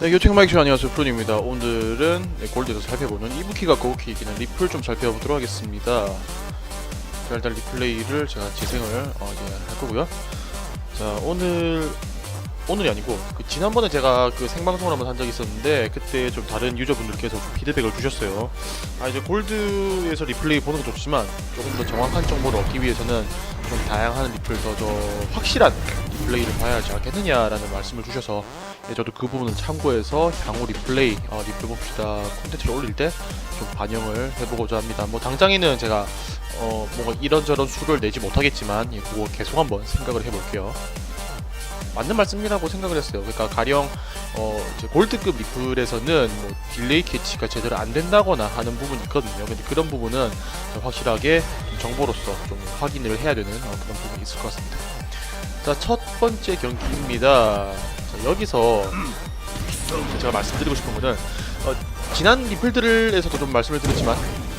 네, 교팅 마이크 안녕하세요 프론입니다. 오늘은 네, 골드에서 살펴보는 이부키가 고우키 이기는 리플 좀 살펴보도록 하겠습니다. 자, 일단 리플레이를 제가 재생을 어, 이제 할 거고요. 자 오늘 오늘이 아니고 그 지난번에 제가 그 생방송을 한번 한 적이 있었는데 그때 좀 다른 유저분들께서 좀 피드백을 주셨어요. 아 이제 골드에서 리플레이 보는 것도 좋지만 조금 더 정확한 정보를 얻기 위해서는 좀 다양한 리플 더더 확실한 리플레이를 봐야 하지 않겠느냐라는 말씀을 주셔서 네, 저도 그 부분을 참고해서 향후 리플레이 어, 리플 봅시다 콘텐츠를 올릴 때 좀 반영을 해보고자 합니다. 뭐 당장에는 제가 어 뭔가 이런저런 수를 내지 못하겠지만 예, 그거 계속 한번 생각을 해볼게요. 맞는 말씀이라고 생각을 했어요. 그러니까 가령 어 골드급 리플에서는 뭐 딜레이 캐치가 제대로 안 된다거나 하는 부분이 있거든요. 근데 그런 부분은 좀 확실하게 좀 정보로서 좀 확인을 해야 되는 어, 그런 부분이 있을 것 같습니다. 자, 첫 번째 경기입니다. 자, 여기서 제가 말씀드리고 싶은 거는 어, 지난 리플들에서도 좀 말씀을 드렸지만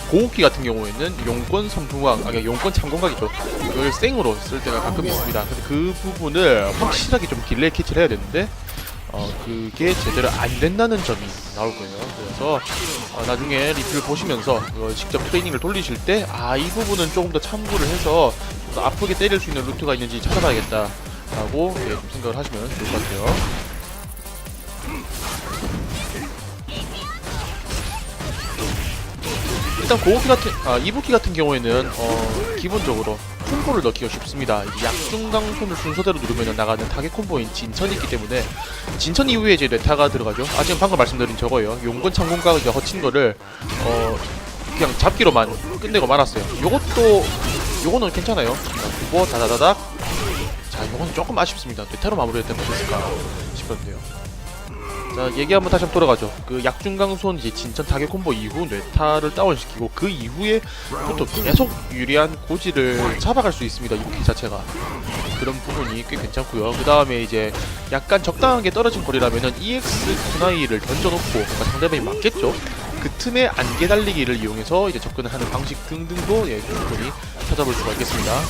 고옥기 같은 경우에는 용권 선풍왕, 아니 용권 참공각이죠. 그걸 생으로 쓸 때가 가끔 있습니다. 근데 그 부분을 확실하게 좀 딜레이 캐치를 해야 되는데 어, 그게 제대로 안 된다는 점이 나올 거예요. 그래서 어, 나중에 리플 보시면서 어, 직접 트레이닝을 돌리실 때 아 이 부분은 조금 더 참고를 해서 아프게 때릴 수 있는 루트가 있는지 찾아봐야겠다라고 예, 좀 생각을 하시면 좋을 것 같아요. 일단 고우키 같은 아 이부키 같은 경우에는 어 기본적으로 콤보를 넣기가 쉽습니다. 약중강손을 순서대로 누르면 나가는 타겟 콤보인 진천이 있기 때문에 진천 이후에 이제 레타가 들어가죠. 아 지금 방금 말씀드린 저거예요. 용건 창공각 이제 허친 거를 어 그냥 잡기로만 끝내고 말았어요. 요것도 요거는 괜찮아요. 콤보 다다다닥. 자 요거는 조금 아쉽습니다. 레타로 마무리했다면 어땠을까 싶었는데요. 자 얘기 한번 다시 한번 돌아가죠. 그 약중강손 이제 진천 타겟 콤보 이후 뇌타를 다운시키고 그 이후에부터 계속 유리한 고지를 잡아갈 수 있습니다. 이부키 자체가 그런 부분이 꽤 괜찮고요. 그 다음에 이제 약간 적당하게 떨어진 거리라면은 EX 쿠나이를 던져놓고 그러니까 상대방이 맞겠죠. 그 틈에 안개 달리기를 이용해서 이제 접근을 하는 방식 등등도 예, 충분히 찾아볼 수가 있겠습니다.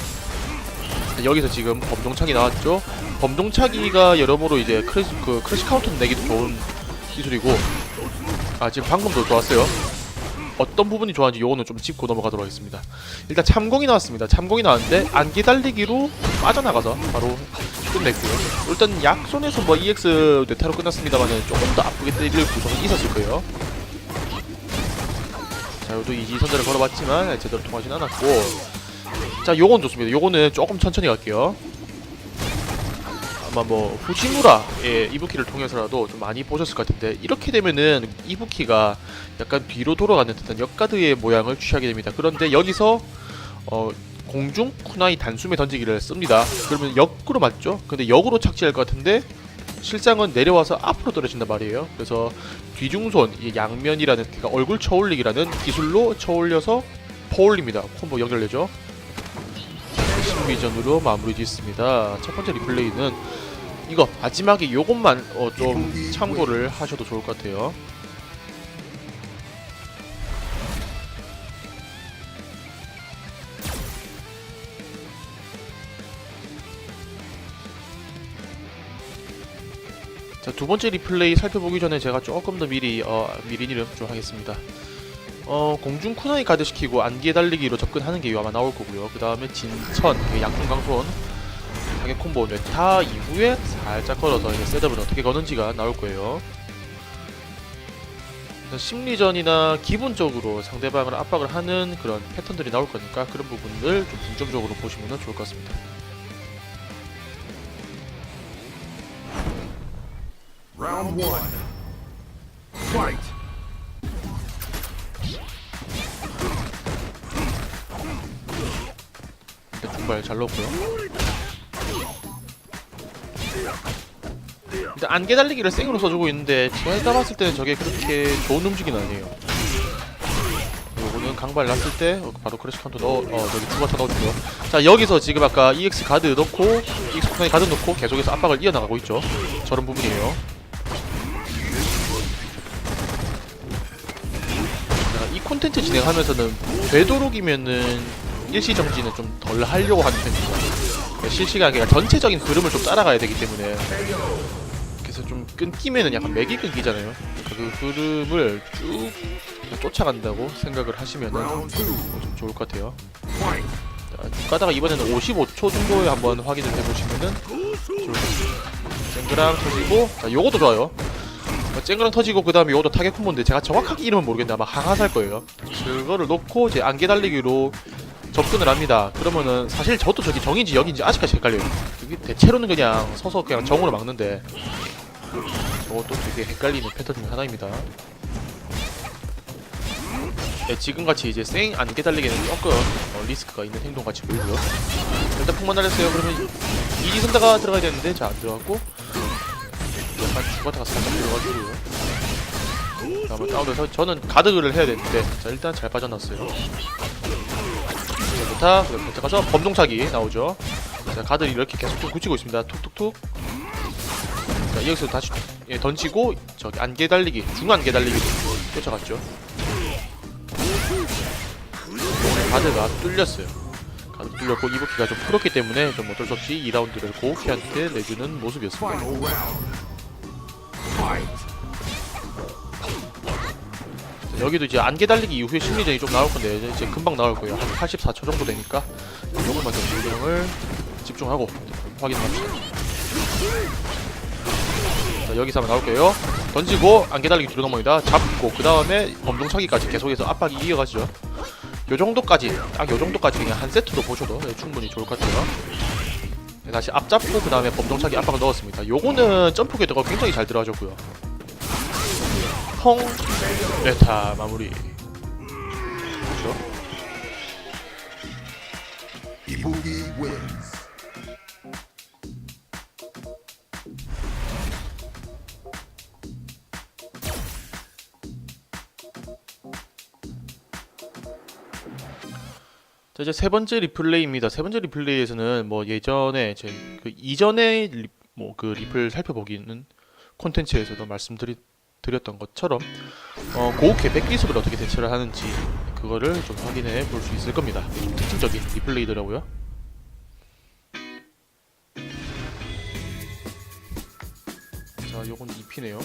여기서 지금 범종차기 나왔죠. 범종차기가 여러모로 이제 크래시, 그 크래시 카운터 내기도 좋은 기술이고 아 지금 방금도 좋았어요. 어떤 부분이 좋아하는지 요거는 좀 짚고 넘어가도록 하겠습니다. 일단 참공이 나왔습니다. 참공이 나왔는데 안개 달리기로 빠져나가서 바로 끝냈고요. 일단 약손에서 뭐 EX 네타로 끝났습니다만은 조금 더 아프게 때릴 구성이 있었을 거예요. 자, 요도 이지 선제를 걸어봤지만 제대로 통하진 않았고 자, 요건 좋습니다. 요거는 조금 천천히 갈게요. 아마 뭐 후지무라의 이부키를 통해서라도 좀 많이 보셨을 것 같은데 이렇게 되면은 이부키가 약간 뒤로 돌아가는 듯한 역가드의 모양을 취하게 됩니다. 그런데 여기서 어 공중 쿠나이 단숨에 던지기를 씁니다. 그러면 역으로 맞죠? 근데 역으로 착지할 것 같은데 실상은 내려와서 앞으로 떨어진단 말이에요. 그래서 뒤중손, 이 양면이라는 그러니까 얼굴 쳐올리기라는 기술로 쳐올려서 퍼올립니다. 콤보 연결되죠. 신비전으로 마무리 짓습니다. 첫 번째 리플레이는 이거 마지막에 요것만 어, 좀 참고를 하셔도 좋을 것 같아요. 자, 두 번째 리플레이 살펴보기 전에 제가 조금 더 미리 어, 미리 이름 좀 하겠습니다. 어, 공중 쿠나이 가드시키고 안개 달리기로 접근하는 게 아마 나올 거고요. 그 다음에 진천, 그 양궁강손, 타겟 콤보 뇌타 이후에 살짝 걸어서 이제 셋업을 어떻게 거는지가 나올 거예요. 심리전이나 기본적으로 상대방을 압박을 하는 그런 패턴들이 나올 거니까 그런 부분들 좀 중점적으로 보시면 좋을 것 같습니다. One. Fight. 일단 중발 잘 넣었고요. 일단 안개 달리기를 생으로 써주고 있는데 제가 봤을 때는 저게 그렇게 좋은 움직임은 아니에요. 요거는 강발 났을 때 어, 바로 크래시 카운터 넣어 어 저기 주바타 넣어주고요. 자 여기서 지금 아까 EX 가드 넣고 EX 쿠션에 가드 넣고 계속해서 압박을 이어나가고 있죠. 저런 부분이에요. 콘텐츠 진행하면서는 되도록이면은 일시 정지는 좀 덜 하려고 하는. 그러니까 실시간에 그러니까 전체적인 흐름을 좀 따라가야 되기 때문에 그래서 좀 끊기면은 약간 맥이 끊기잖아요. 그러니까 그 흐름을 쭉 쫓아간다고 생각을 하시면은. 좀 좋을 것 같아요. 가다가 이번에는 55초 정도에 한번 확인을 해보시면은 좋을 것 같아요. 쨍그랑 터지고, 자, 요것도 좋아요. 어, 쨍그랑 터지고, 그 다음에 요것도 타겟 콤보인데, 제가 정확하게 이름은 모르겠는데, 아마 항하살 거예요. 그거를 놓고, 이제 안개 달리기로 접근을 합니다. 그러면은, 사실 저도 저기 정인지 여기인지 아직까지 헷갈려요. 이게 대체로는 그냥 서서 그냥 정으로 막는데, 저것도 되게 헷갈리는 패턴 중 하나입니다. 네, 지금같이 이제 생 안개 달리기는 조금 어, 리스크가 있는 행동 같이 보이고요. 일단 폭만 날렸어요. 그러면 이지선다가 들어가야 되는데 자 안 들어갔고 약간 죽었다가 살짝 들어가고요. 자, 한번 다운돼서 저는 가드를 해야 되는데 자 일단 잘 빠져나왔어요. 자, 좋다. 그럼 가서 범동차기 나오죠. 자 가드를 이렇게 계속 좀 굳히고 있습니다. 툭툭툭. 자 여기서 다시 예, 던지고 저기 안개 달리기 중안개 달리기 쫓아갔죠. 오늘 가드가 뚫렸어요. 가드 뚫렸고 이부키가 좀 풀었기 때문에 좀 어쩔 수 없이 2라운드를 고우키한테 내주는 모습이었습니다. 여기도 이제 안개 달리기 이후에 심리전이 좀 나올 건데 이제- 금방 나올 거예요. 한 84초 정도 되니까 요것만 좀 신경을 집중하고 확인합시다. 자, 여기서 한번 나올 거예요. 던지고 안개 달리기 뒤로 넘어니다. 잡고 그 다음에 범종차기까지 계속해서 압박이 이어가죠. 요 정도까지 딱 요 정도까지 그냥 한 세트로 보셔도 네, 충분히 좋을 것 같아요. 네, 다시 앞 잡고 그 다음에 범종차기 압박을 넣었습니다. 요거는 점프 궤도가 굉장히 잘 들어가졌고요. 펑 레타 마무리. 그렇죠. 자 이제 세 번째 리플레이입니다. 세 번째 리플레이에서는 뭐 예전에 제 그 이전에 뭐그 리플 살펴보기는 콘텐츠에서도 말씀드리 드렸던 것처럼 어, 고우케 백기습을 어떻게 대처를 하는지 그거를 좀 확인해 볼 수 있을 겁니다. 좀 특징적인 리플레이더라고요. 자, 요건 2피네요.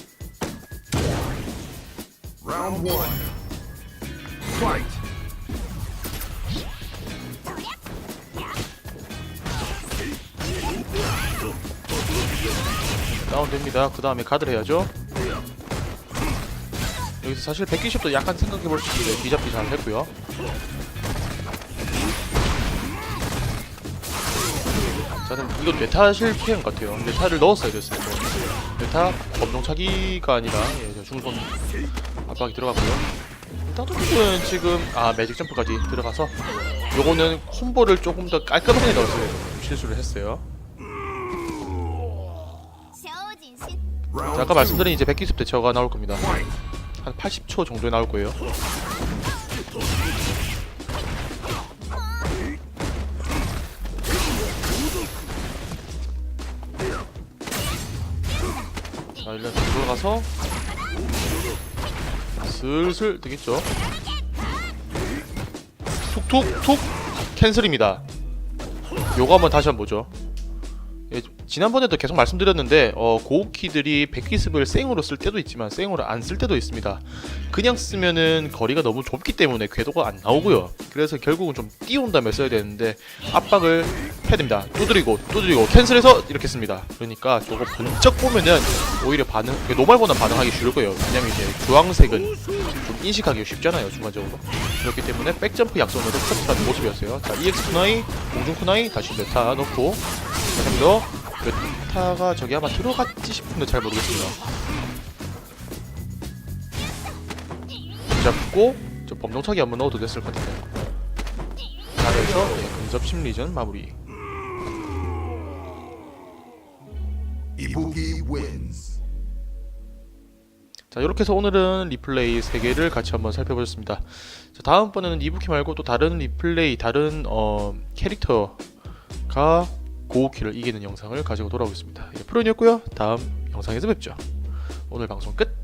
Round one. Fight. 다운됩니다. 그 다음에 가드를 해야죠. 여기서 사실 120도 약간 생각해볼 수 있는데 뒤잡기 잘 했고요. 저는 이거 뇌타 실패인 것 같아요. 뇌타를 넣었어야 됐어요 뇌타 검정차기가 아니라 예, 중손 압박이 들어갔고요. 따도는 지금 아 매직 점프까지 들어가서 요거는 콤보를 조금 더 깔끔하게 넣어서 실수를 했어요. 아까 말씀드린 이제 백기습 대처가 나올 겁니다. 한 80초 정도에 나올 거예요. 자, 일단 들어가서 슬슬 되겠죠. 툭툭툭 캔슬입니다. 요거 한번 다시 한번 보죠. 예, 지난번에도 계속 말씀드렸는데 어, 고우키들이 백기습을 생으로 쓸 때도 있지만 생으로 안 쓸 때도 있습니다. 그냥 쓰면은 거리가 너무 좁기 때문에 궤도가 안 나오고요. 그래서 결국은 좀 띄운 다음에 써야 되는데 압박을 해야 됩니다. 두드리고 두드리고 캔슬해서 이렇게 씁니다. 그러니까 저거 번쩍 보면은 오히려 반응 노말보다 반응하기 쉬울 거예요. 왜냐면 이제 주황색은 좀 인식하기 쉽잖아요 중간적으로. 그렇기 때문에 백점프 약손으로 터치하는 모습이었어요. 자 EX 쿠나이 공중 쿠나이 다시 메타 넣고 감사합니다. 메타가 저기 아마 들어갔지 싶은데 잘 모르겠습니다. 잡고 저 범종차기 한번 넣어도 됐을 것 같은데. 잘해서 네, 근접 심 리전 마무리. Wins. 자 이렇게 해서 오늘은 리플레이 3개를 같이 한번 살펴보셨습니다. 자, 다음번에는 이부키 말고 또 다른 리플레이, 다른 어, 캐릭터가 고우키를 이기는 영상을 가지고 돌아오겠습니다. 예, 프로이었고요. 다음 영상에서 뵙죠. 오늘 방송 끝.